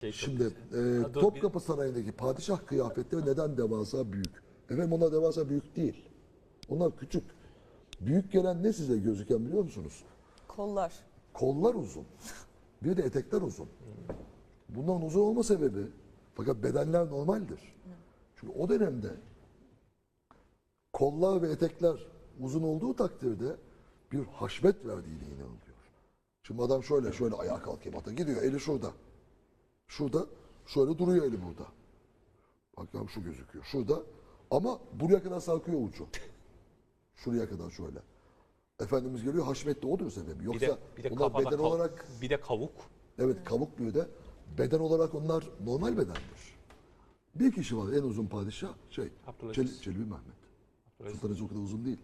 Şey Şimdi e, Ha, dur, Topkapı Sarayı'ndaki padişah kıyafetleri neden devasa büyük? Efendim onlar devasa büyük değil. Onlar küçük. Büyük gelen ne size gözüken biliyor musunuz? Kollar. Kollar uzun. Bir de etekler uzun. Bunların uzun olma sebebi fakat bedenler normaldir. Çünkü o dönemde kollar ve etekler uzun olduğu takdirde bir haşmet verdiğine inanılıyor. Şimdi adam şöyle şöyle ayağa kalkayım ata gidiyor eli şurada. Şurada şöyle duruyor eli burada. Bakalım şu gözüküyor. Şurada ama buraya kadar sarkıyor ucu. Şuraya kadar şöyle. Efendimiz geliyor haşmet de odur sebebi. Bir Yoksa de, bir de bunlar beden kav- olarak bir de kavuk. Evet kavuk büyü de beden olarak onlar normal bedendir. Bir kişi var en uzun padişah şey Abdülaziz. Çelebi, Mehmet. Sultan Aziz o kadar uzun değil.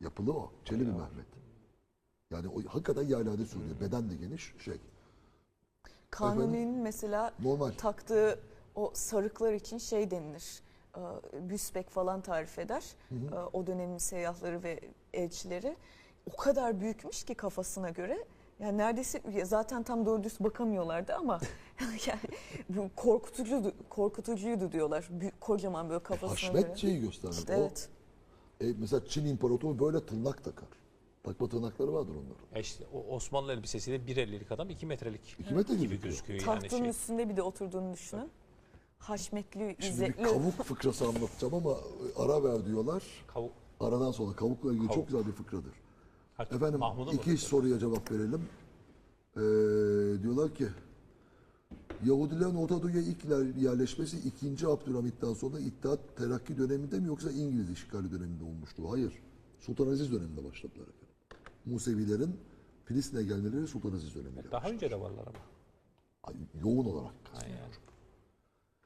Yapılı o. Çelebi Mehmet. Yani o hakikaten yaylada sürüyor. Beden de geniş şey. Kanuni'nin mesela Normal. taktığı o sarıklar için şey denilir. e, Büsbek falan tarif eder. E, O dönemin seyyahları ve elçileri. O kadar büyükmüş ki kafasına göre. Yani neredeyse zaten tam doğru düz bakamıyorlardı ama yani bu korkutucuydu, korkutucuydu diyorlar. Büyük, kocaman böyle kafasına göre. Haşmet şeyi gösterir. İşte o, evet. e, mesela Çin İmparatoru böyle tırnak takar. Takma tırnakları vardır onların. Ya işte o Osmanlı elbisesiyle 1.50'lik adam 2 metrelik İki metre gibi gözüküyor. yani Tahtın şey. üstünde bir de oturduğunu düşünün. Haşmetli, Şimdi bir izzetli. kavuk fıkrası anlatacağım ama ara ver diyorlar. Kavuk. Aradan sonra kavukla ilgili Kavuk. çok güzel bir fıkradır. Hak- Efendim Mahmud'u mu? iki soruya cevap verelim. Ee, diyorlar ki Yahudilerin Orta Doğu'ya ilk yer- yerleşmesi 2. Abdülhamit'ten sonra İttihat Terakki döneminde mi yoksa İngiliz işgali döneminde olmuştu? Hayır. Sultan Aziz döneminde başladılar efendim. Musevilerin Filistin'e gelmeleri Sultan Aziz döneminde. Daha önce de varlar ama. Ay, Yoğun olarak